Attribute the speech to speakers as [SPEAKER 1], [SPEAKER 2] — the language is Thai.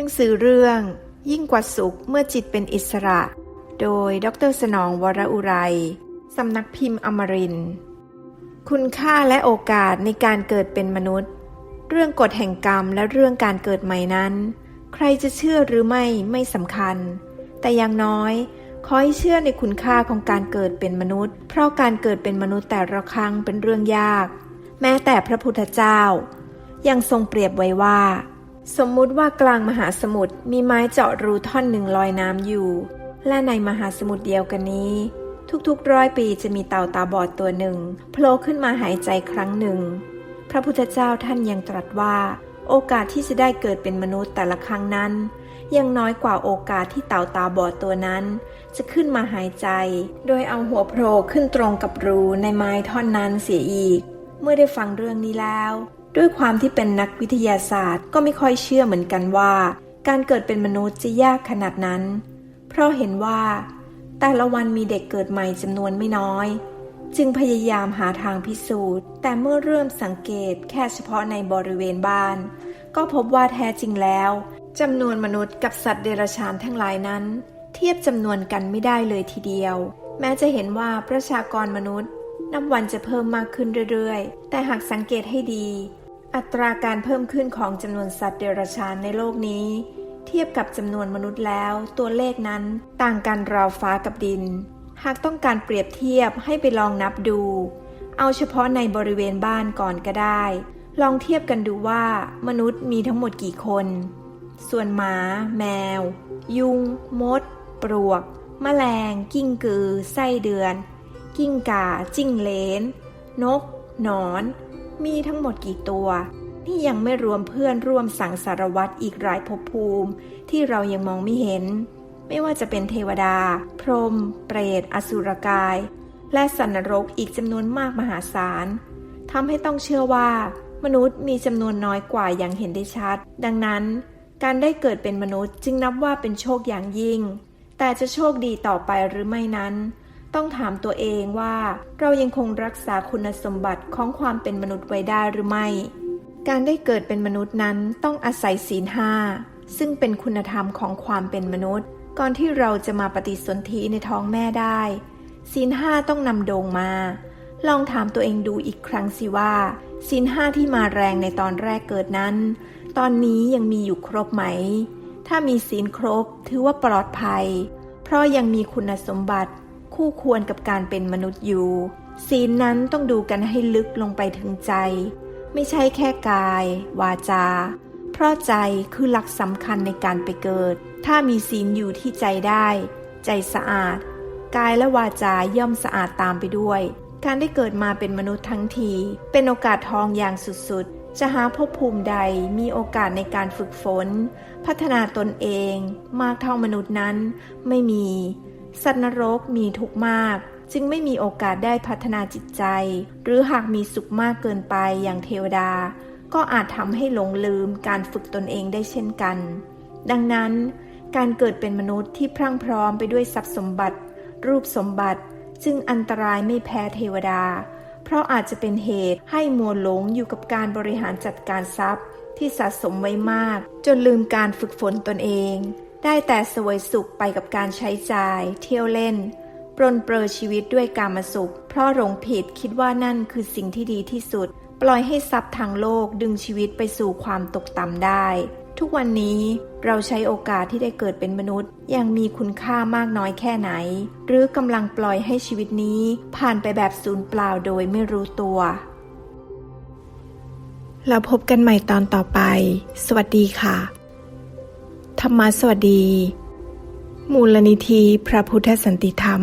[SPEAKER 1] ังสือเรื่อง ยิ่งกว่าสุขเมื่อจิตเป็นอิสระ โดยดรสนองวรอุไรสำนักพิมพ์อมรินคุณค่าและโอกาสในการเกิดเป็นมนุษย์ เรื่องกฎแห่งกรรมและเรื่องการเกิดใหม่นั้น ใครจะเชื่อหรือไม่ไม่สำคัญ แต่อย่างน้อยขอให้เชื่อในคุณค่าของการเกิดเป็นมนุษย์ เพราะการเกิดเป็นมนุษย์แต่ละครั้งเป็นเรื่องยาก แม้แต่พระพุทธเจ้า ยังทรงเปรียบไว้ว่า สมมุติว่ากลางมหาสมุทรมีไม้เจาะรูท่อนหนึ่งลอยน้ำอยู่ และในมหาสมุทรเดียวกันนี้ ทุกๆร้อยปีจะมีเต่าตาบอดตัวหนึ่งโผล่ขึ้นมาหายใจครั้งหนึ่ง พระพุทธเจ้าท่านยังตรัสว่า โอกาสที่จะได้เกิดเป็นมนุษย์แต่ละครั้งนั้น ยังน้อยกว่าโอกาสที่เต่าตาบอดตัวนั้น จะขึ้นมาหายใจ โดยเอาหัวโผล่ขึ้นตรงกับรูในไม้ท่อนนั้นเสียอีก เมื่อได้ฟังเรื่องนี้แล้ว ด้วยความที่เป็นนักวิทยาศาสตร์ก็ไม่ค่อยเชื่อเหมือนกันว่า การเกิดเป็นมนุษย์จะยากขนาดนั้น เพราะเห็นว่า แต่ละวันมีเด็กเกิดใหม่จำนวนไม่น้อย จึงพยายามหาทางพิสูจน์ แต่เมื่อเริ่มสังเกตแค่เฉพาะในบริเวณบ้าน ก็พบว่าแท้จริงแล้วจำนวนมนุษย์กับสัตว์เดรัจฉานทั้งหลายนั้น เทียบจำนวนกันไม่ได้เลยทีเดียว แม้จะเห็นว่าประชากรมนุษย์นับวันจะเพิ่มมากขึ้นเรื่อยๆ แต่หากสังเกตให้ดี อัตราการเพิ่มขึ้นของจำนวนสัตว์เดรัจฉานในโลกนี้ เทียบกับจำนวนมนุษย์แล้ว ตัวเลขนั้นต่างกันราวฟ้ากับดิน หากต้องการเปรียบเทียบให้ไปลองนับดู เอาเฉพาะในบริเวณบ้านก่อนก็ได้ ลองเทียบกันดูว่ามนุษย์มีทั้งหมดกี่คน ส่วนหมา แมว ยุง มด ปลวก แมลง กิ้งกือ ไส้เดือน กิ้งก่าจิ้งเลน นก หนอน มีทั้งหมดกี่ตัว นี่ยังไม่รวมเพื่อนร่วมสังสารวัตรอีกหลายภพภูมิ ที่เรายังมองไม่เห็น ไม่ว่าจะเป็นเทวดา พรหมเปรต อสุรกาย และสันนรกอีกจำนวนมากมหาศาลทำให้ต้องเชื่อว่า มนุษย์มีจำนวนน้อยกว่าอย่างเห็นได้ชัด ดังนั้น การได้เกิดเป็นมนุษย์จึงนับว่าเป็นโชคอย่างยิ่ง แต่จะโชคดีต่อไปหรือไม่นั้น ต้องถามตัวเองว่า เรายังคงรักษาคุณสมบัติของความเป็นมนุษย์ไว้ได้หรือไม่ การได้เกิดเป็นมนุษย์นั้นต้องอาศัยศีลห้าซึ่งเป็นคุณธรรมของความเป็นมนุษย์ ก่อนที่เราจะมาปฏิสนธิในท้องแม่ได้ ศีลห้าต้องนำโด่งมา ลองถามตัวเองดูอีกครั้งสิว่าศีลห้าที่มาแรงในตอนแรกเกิดนั้น ตอนนี้ยังมีอยู่ครบไหม ถ้ามีศีลครบถือว่าปลอดภัย เพราะยังมีคุณสมบัติ คู่ควรกับการเป็นมนุษย์อยู่ ศีลนั้นต้องดูกันให้ลึกลงไปถึงใจ ไม่ใช่แค่กาย วาจา เพราะใจคือหลักสำคัญในการไปเกิด ถ้ามีศีลอยู่ที่ใจได้ ใจสะอาด กายและวาจาย่อมสะอาดตามไปด้วย การได้เกิดมาเป็นมนุษย์ทั้งที เป็นโอกาสทองอย่างสุดๆ จะหาภพภูมิใดมีโอกาสในการฝึกฝน พัฒนาตนเอง มากเท่ามนุษย์นั้นไม่มี สัตว์นรกมีทุกข์มาก จึงไม่มีโอกาสได้พัฒนาจิตใจ หรือหากมีสุขมากเกินไปอย่างเทวดา ก็อาจทำให้หลงลืมการฝึกตนเองได้เช่นกัน ดังนั้น การเกิดเป็นมนุษย์ที่พรั่งพร้อมไปด้วยทรัพย์สมบัติ รูปสมบัติ จึงอันตรายไม่แพ้เทวดา เพราะอาจจะเป็นเหตุให้มัวหลงอยู่กับการบริหารจัดการทรัพย์ที่สะสมไว้มาก จนลืมการฝึกฝนตนเอง ได้แต่สวยสุขไปกับการใช้จ่าย เที่ยวเล่น ปรนเปรอชีวิตด้วยการมาสุข เพราะหลงผิดคิดว่านั่นคือสิ่งที่ดีที่สุด ปล่อยให้ทรัพย์ทางโลกดึงชีวิตไปสู่ความตกต่ำได้ ทุกวันนี้เราใช้โอกาสที่ได้เกิดเป็นมนุษย์ ยังมีคุณค่ามากน้อยแค่ไหน หรือกำลังปล่อยให้ชีวิตนี้ผ่านไปแบบสูญเปล่าโดยไม่รู้ตัวแล้วพบกันใหม่ตอนต่อไป สวัสดีค่ะ ธรรมะสวัสดี มูลนิธิพระพุทธสันติธรรม